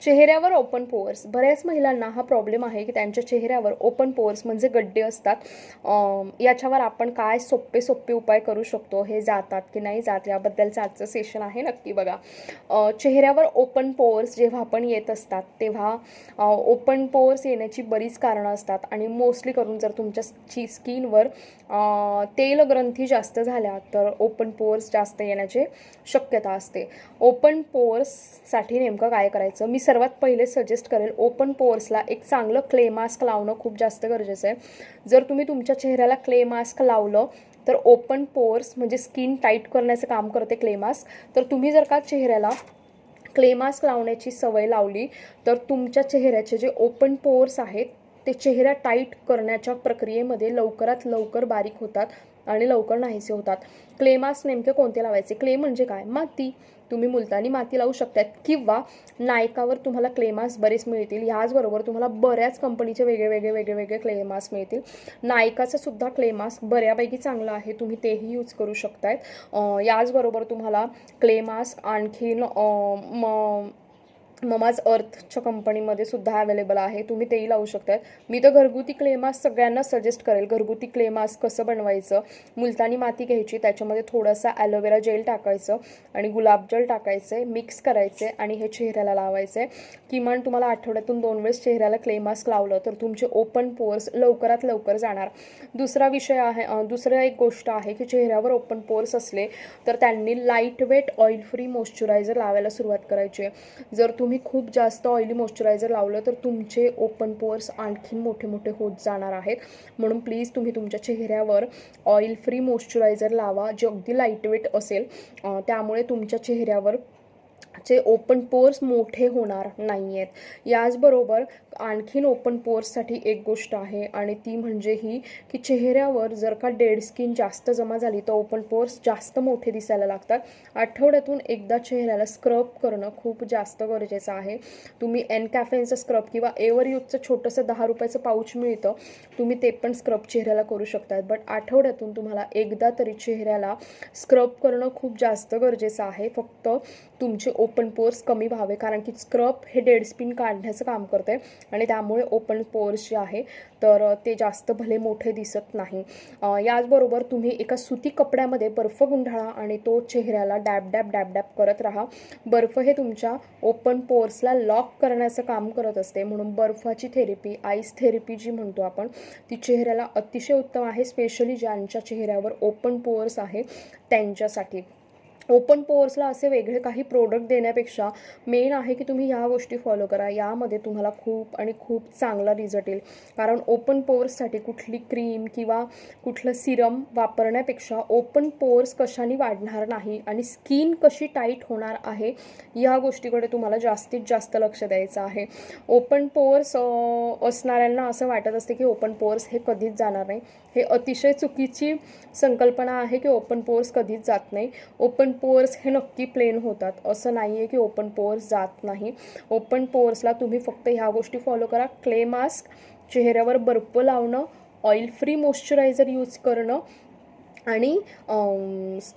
चेहऱ्यावर open pores बऱ्याच महिलांना हा प्रॉब्लेम आहे की त्यांच्या चेहऱ्यावर ओपन पोअर्स म्हणजे गड्डे असतात. याच्यावर आपण काय सोपे सोपे उपाय करू शकतो? हे जातात की नाही जात? याबद्दलचं आजचं सेशन आहे नक्की बघा. चेहऱ्यावर ओपन पोअर्स जेव्हा आपण येत असतात तेव्हा ओपन पोअर्स येण्याची बरीच कारणं असतात. आणि मोस्टली करून जर तुमच्या ची स्किनवर तेल ग्रंथी जास्त झाल्या तर ओपन पोअर्स जास्त येण्याची शक्यता असते. ओपन पोअर्ससाठी नेमकं काय करायचं? मी सर्वात पहिले सजेस्ट करेल ओपन पोअर्सला एक चांगलं क्ले मास्क लावणं खूप जास्त गरजेचं आहे. जर तुम्ही तुमच्या चेहऱ्याला क्ले मास्क लावलं तर ओपन पोअर्स म्हणजे स्किन टाईट करण्याचं काम करते क्ले मास्क तर तुम्ही जर का चेहऱ्याला क्ले मास्क लावण्याची सवय लावली तर तुमच्या चेहऱ्याचे जे ओपन पोअर्स आहेत ते चेहरा टाईट करण्याच्या प्रक्रियेमध्ये लवकरात लवकर बारीक होतात. आणि लवकर नाहीसे होतात. क्ले मास्क नेमके कोणते लावायचे? क्ले म्हणजे काय? माती. तुम्ही मुलतानी माती लावू शकतात किंवा नायकावर तुम्हाला क्ले मास्क बरेच मिळतील. ह्याचबरोबर तुम्हाला बऱ्याच कंपनीचे वेगळे वेगळे वेगळे वेगळे क्ले मास्क मिळतील. नायकाचं सुद्धा क्ले मास्क बऱ्यापैकी चांगलं आहे. तुम्ही तेही यूज करू शकतायत. याचबरोबर तुम्हाला क्ले मास्क आणखीन म ममाज अर्थच्या कंपनीमध्ये सुद्धा अवेलेबल आहे. तुम्ही तेही लावू शकतात मी तर घरगुती क्ले मास्क सगळ्यांना सजेस्ट करेल. घरगुती क्ले मास्क कसं बनवायचं? मुलतानी माती घ्यायची. त्याच्यामध्ये थोडासा ॲलोवेरा जेल टाकायचं आणि गुलाबजल टाकायचे मिक्स करायचे आणि हे चेहऱ्याला लावायचे. किमान तुम्हाला आठवड्यातून दोन वेळेस चेहऱ्याला क्ले मास्क लावलं तर तुमचे ओपन पोअर्स लवकरात लवकर जाणार. दुसरा विषय आहे दुसरं एक गोष्ट आहे की चेहऱ्यावर ओपन पोअर्स असले तर त्यांनी lightweight oil free moisturiser लावायला सुरुवात करायची. आहे जर तुम्ही खूप जास्त ऑइली मॉइश्चरायझर लावलं तर तुमचे ओपन पोअर्स आणखीन मोठे मोठे होत जाणार आहेत. म्हणून प्लीज तुम्ही तुमच्या चेहऱ्यावर ऑइल फ्री मॉइश्चरायझर लावा जे अगदी लाईटवेट असेल. त्यामुळे तुमच्या चेहऱ्यावर चे ओपन पोर्स मोठे होणार नाही आहेत याचबरोबर आणखीन ओपन पोर्ससाठी एक गोष्ट आहे आणि ती म्हणजे ही की चेहऱ्यावर जर का डेड स्किन जास्त जमा झाली तर ओपन पोर्स जास्त मोठे दिसायला लागतात. आठवड्यातून एकदा चेहऱ्याला स्क्रब करणं खूप जास्त गरजेचं आहे. तुम्ही एन कॅफेनचं स्क्रब किंवा एवर यूथचं छोटंसं दहा रुपयाचं पाऊच मिळतं तुम्ही ते पण स्क्रब चेहऱ्याला करू शकतात. बट आठवड्यातून तुम्हाला एकदा तरी चेहऱ्याला स्क्रब करणं खूप जास्त गरजेचं आहे. फक्त तुमचे ओपन पोअर्स कमी व्हावे कारण की स्क्रब हे डेड स्पिन काढण्याचं काम करते आणि त्यामुळे ओपन पोअर्स जे आहे तर ते जास्त भले मोठे दिसत नाही. याचबरोबर तुम्ही एका सुती कपड्यामध्ये बर्फ गुंढाळा आणि तो चेहऱ्याला डॅब डॅब डॅब डॅब करत राहा. बर्फ हे तुमच्या ओपन पोअर्सला लॉक करण्याचं काम करत असते. म्हणून बर्फाची थेरपी आईस थेरपी जी म्हणतो आपण ती चेहऱ्याला अतिशय उत्तम आहे स्पेशली ज्यांच्या चेहऱ्यावर ओपन पोअर्स आहे त्यांच्यासाठी. ओपन पोअर्सला असे वेगळे काही प्रोडक्ट देण्यापेक्षा मेन आहे की तुम्ही ह्या गोष्टी फॉलो करा. यामध्ये तुम्हाला खूप आणि खूप चांगला रिझल्ट येईल. कारण ओपन पोअर्ससाठी कुठली क्रीम किंवा कुठलं सिरम वापरण्यापेक्षा ओपन पोअर्स कशाने वाढणार नाही आणि स्किन कशी टाईट होणार आहे या गोष्टीकडे तुम्हाला जास्तीत जास्त लक्ष द्यायचं आहे. ओपन पोअर्स असणाऱ्यांना असं वाटत असते की ओपन पोअर्स हे कधीच जाणार नाही. हे अतिशय चुकीची संकल्पना आहे की ओपन पोअर्स कधीच जात नाही. ओपन पोअर्स हे नक्की प्लेन होतात. असं नाही आहे की ओपन पोअर्स जात नाही. ओपन पोअर्सला तुम्ही फक्त ह्या गोष्टी फॉलो करा. क्ले मास्क चेहऱ्यावर बर्फ लावणं ऑइल फ्री मॉइश्चरायझर यूज करणं आणि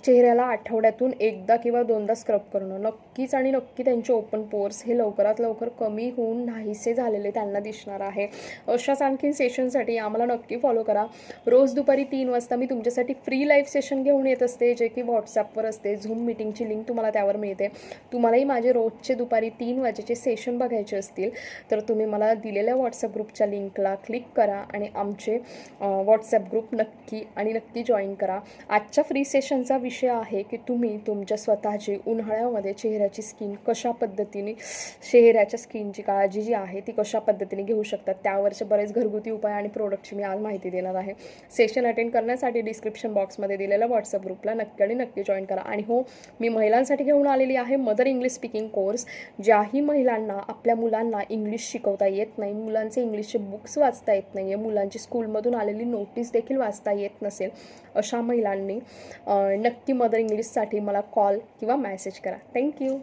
चेहऱ्याला आठवड्यातून एकदा किंवा दोनदा स्क्रब करणं. नक्कीच आणि नक्की त्यांचे ओपन पोर्स हे लवकरात लवकर कमी होऊन नाहीसे झालेले त्यांना दिसणार आहे. अशाच आणखीन सेशनसाठी आम्हाला नक्की फॉलो करा. रोज दुपारी तीन वाजता मी तुमच्यासाठी फ्री लाईव्ह सेशन घेऊन येत असते जे की व्हॉट्सॲपवर असते. झूम मिटिंगची लिंक तुम्हाला त्यावर मिळते. तुम्हालाही माझे रोजचे दुपारी तीन वाजेचे सेशन बघायचे असतील तर तुम्ही मला दिलेल्या व्हॉट्सअप ग्रुपच्या लिंकला क्लिक करा आणि आमचे व्हॉट्सॲप ग्रुप नक्की आणि नक्की जॉईन करा. आजच्या फ्री सेशनचा विषय आहे की तुम्ही तुमच्या स्वतःची उन्हाळ्यामध्ये चेहऱ्याची स्किन कशा पद्धतीने चेहऱ्याच्या स्किनची काळजी जी आहे ती कशा पद्धतीने घेऊ शकतात त्यावरचे बरेच घरगुती उपाय आणि प्रोडक्टची मी आज माहिती देणार आहे. सेशन अटेंड करण्यासाठी डिस्क्रिप्शन बॉक्समध्ये दिलेल्या व्हॉट्सअप ग्रुपला नक्की आणि नक्की जॉईन करा. आणि हो मी महिलांसाठी घेऊन आलेली आहे मदर इंग्लिश स्पीकिंग कोर्स ज्याही महिलांना आपल्या मुलांना इंग्लिश शिकवता येत नाही मुलांचे इंग्लिशचे बुक्स वाचता येत नाही आहे मुलांची स्कूलमधून आलेली नोटीस देखील वाचता येत नसेल अशा महिलांनी नक्की मदर इंग्लिशसाठी मला कॉल किंवा मॅसेज करा. थँक्यू